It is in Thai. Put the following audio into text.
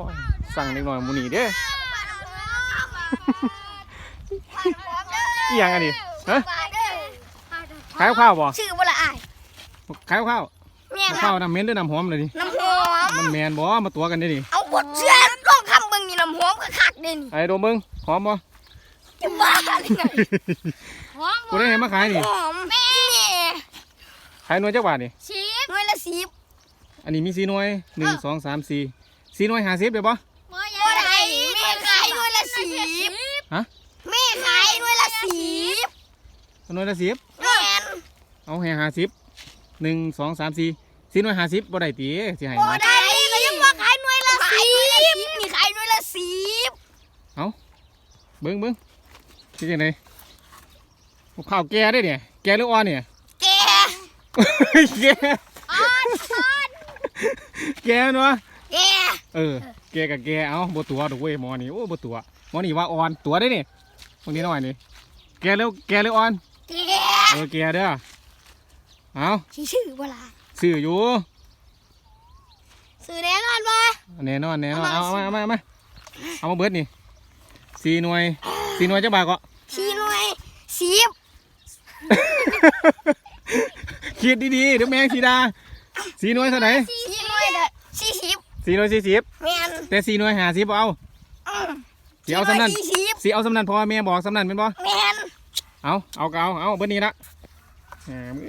อ้ยสั่งเล็กน้อยหมูนี่เด้ออีหยังอันนี้ฮะขายข้าวบ่ชื่อบ่ละอายขายข้าวแม่นคข้ารัวบน้ำเหม็นด้วยน้ำหอมเลยดิน้ำหอมมันแมนบ่มาตัวกันได้ดิเอาบดเชื่อลองคำเบิ่งนี่น้ำหอมคักๆเด่นไอ้โดมเบิ้งหอมบ่จะบ้าหรือไงกูได้เห็นมาขายนี่หอมแม่ขายหน่วยจักบาทนี่ชิปหน่วยละสิบอันนี้มีสีหน่วยหนึ่งสองสามสี่ สีหน่วยห้าสิบเดี๋ยวบ่บ่ได้แม่ขายหน่วยละสิบฮะแม่ขายหน่วยละสิบหน่วยละสิบแม่นเอาให้ห้าสิบหนึ่งสองสามสี่สีหน่วยห้าสิบบ่ได้ตีสิให้บ่มาได้ก็ยังว่าขายหน่วยละสิบนี่ขายหน่วยละสิบเบิ้งเบิ้งที่จังไดข้าวแก่ได้เนี่ย แก่หรืออ่อนเนี่ยแกแก่แก่เนาะแก เออ แก่กับแก่เอาบ่ตัวดอกเว้ยหมอนี่โอ้บ่ตัวหมอนี่ว่าอ่อนตัวได้นี่บางทีน้อยนี่แก่แล้วแก่หรืออ่อนแกเออแก่เด้อเอาสิชื่อบ่ล่ะซื้ออยู่ซื้อแน่นอนบ่แน่นอนแน่นอนเอาเอามาเอามาเอามาเอามาเบิดนี่สี่หน่วยสี่หน่วยจักบาทก็สี่หน่วยสิบคิดดีๆเดี๋ยวแมงสีดาสี่หน่วยเท่าไหร่สี่หน่วยเด้อสี่สิบ สี่หน่วยสี่สิบแม่นแต่สี่หน่วยห้าสิบเอาอืมสีเอาสำนันสี่สิบสีเอาสำนันพอแม่บอกสำนันเป็นบ่แม่นเอาเอาก็เอาเอาเบิดนี้ละแหม